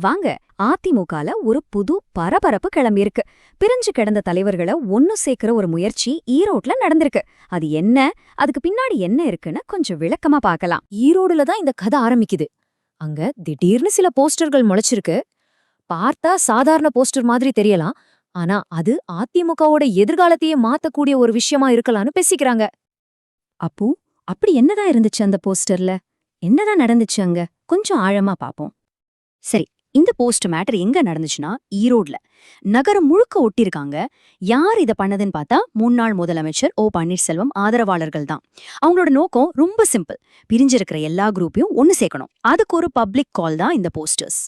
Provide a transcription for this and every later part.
வாங்க அதிமுகல ஒரு புது பரபரப்பு கிளம்பியிருக்கு. பிரிஞ்சு கிடந்த தலைவர்களை ஒன்னு சேர்க்கிற ஒரு முயற்சி ஈரோட்ல நடந்திருக்கு. அது என்ன? அதுக்கு பின்னாடி என்ன இருக்குன்னு கொஞ்சம் விளக்கமா பார்க்கலாம். ஈரோடுல தான் இந்த கதை ஆரம்பிக்குது. அங்க திடீர்னு சில போஸ்டர்கள் முளைச்சிருக்கு. பார்த்தா சாதாரண போஸ்டர் மாதிரி தெரியலாம். ஆனா அது அதிமுகவோட எதிர்காலத்தையே மாத்தக்கூடிய ஒரு விஷயமா இருக்கலாம்னு பேசிக்கிறாங்க. அப்போ அப்படி என்னதான் இருந்துச்சு அந்த போஸ்டர்ல? என்னதான் நடந்துச்சு அங்க? கொஞ்சம் ஆழமா பாப்போம் சரி இந்த போஸ்ட் மேட்டர் எங்க நடந்துச்சுன்னா ஈரோட்ல. நகரம் முழுக்க ஒட்டியிருக்காங்க. யார் இத பண்ணதுன்னு பார்த்தா முன்னாள் முதலமைச்சர் ஓ பன்னீர்செல்வம் ஆதரவாளர்கள் தான். அவங்களோட நோக்கம் ரொம்ப சிம்பிள் பிரிஞ்சிருக்கிற எல்லா குரூப்பையும் ஒன்னு சேர்க்கணும். அதுக்கு ஒரு பப்ளிக் கால் தான் இந்த போஸ்டர்ஸ்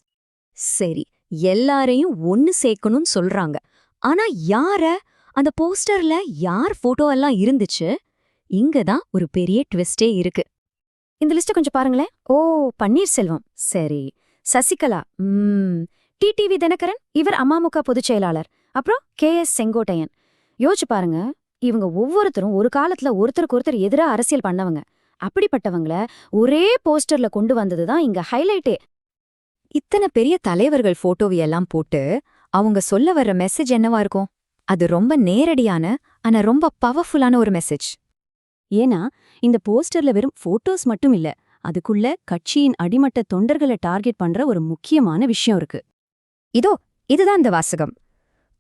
சரி எல்லாரையும் ஒன்னு சேர்க்கணும்னு சொல்றாங்க. ஆனா யார? அந்த போஸ்டர்ல யார் போட்டோ எல்லாம் இருந்துச்சு? இங்க தான் ஒரு பெரிய ட்விஸ்டே இருக்கு. இந்த லிஸ்ட கொஞ்சம் பாருங்களேன். ஓ பன்னீர்செல்வம். சரி. சசிகலா. ம் டிடிவி தினகரன் இவர் அமமுக பொதுச் செயலாளர். அப்புறம் கே எஸ் செங்கோட்டையன். யோசிச்சு பாருங்க இவங்க ஒவ்வொருத்தரும் ஒரு காலத்துல ஒருத்தருக்கு ஒருத்தர் எதிரா அரசியல் பண்ணவங்க. அப்படிப்பட்டவங்கள ஒரே போஸ்டர்ல கொண்டு வந்தது தான் இங்க ஹைலைட்டே. இத்தனை பெரிய தலைவர்கள் போட்டோவையெல்லாம் போட்டு அவங்க சொல்ல வர்ற மெசேஜ் என்னவா இருக்கும்? அது ரொம்ப நேரடியான ஆனா ரொம்ப பவர்ஃபுல்லான ஒரு மெசேஜ். ஏன்னா இந்த போஸ்டர்ல வெறும் போட்டோஸ் மட்டும் இல்ல அதுக்குள்ள கட்சியின் அடிமட்ட தொண்டர்களை டார்கெட் பண்ற ஒரு முக்கியமான விஷயம் இருக்கு. இதோ இதுதான் இந்த வாசகம்.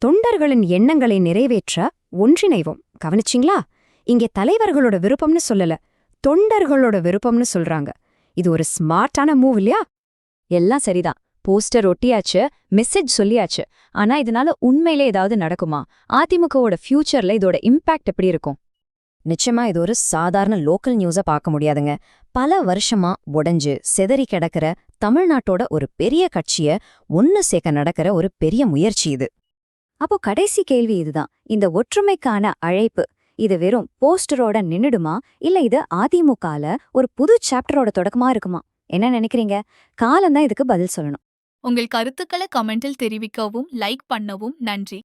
தொண்டர்களின் எண்ணங்களை நிறைவேற்ற ஒன்றிணைவோம். கவனிச்சிங்களா? இங்கே தலைவர்களோட விருப்பம்னு சொல்லல தொண்டர்களோட விருப்பம்னு சொல்றாங்க. இது ஒரு ஸ்மார்ட்டான மூவ் இல்லையா? எல்லாம் சரிதான். போஸ்டர் ஒட்டியாச்சு மெசேஜ் சொல்லியாச்சு. ஆனா இதனால உண்மையிலே ஏதாவது நடக்குமா? அதிமுகவோட ஃபியூச்சர்ல இதோட இம்பாக்ட் எப்படி இருக்கும்? நிச்சயமா இது ஒரு சாதாரண லோக்கல் நியூஸை பார்க்க முடியாதுங்க. பல வருஷமா உடைஞ்சு செதறி கிடக்கிற தமிழ்நாட்டோட ஒரு பெரிய கட்சிய ஒன்னு சேர்க்க நடக்கிற ஒரு பெரிய முயற்சி இது. அப்போ கடைசி கேள்வி இதுதான். இந்த ஒற்றுமைக்கான அழைப்பு இது வெறும் போஸ்டரோட நின்னுடுமா? இல்ல இது அதிமுகல ஒரு புது சாப்டரோட தொடக்கமா இருக்குமா? என்ன நினைக்கிறீங்க? காலம்தான் இதுக்கு பதில் சொல்லணும். உங்கள் கருத்துக்களை கமெண்டில் தெரிவிக்கவும் லைக் பண்ணவும் நன்றி.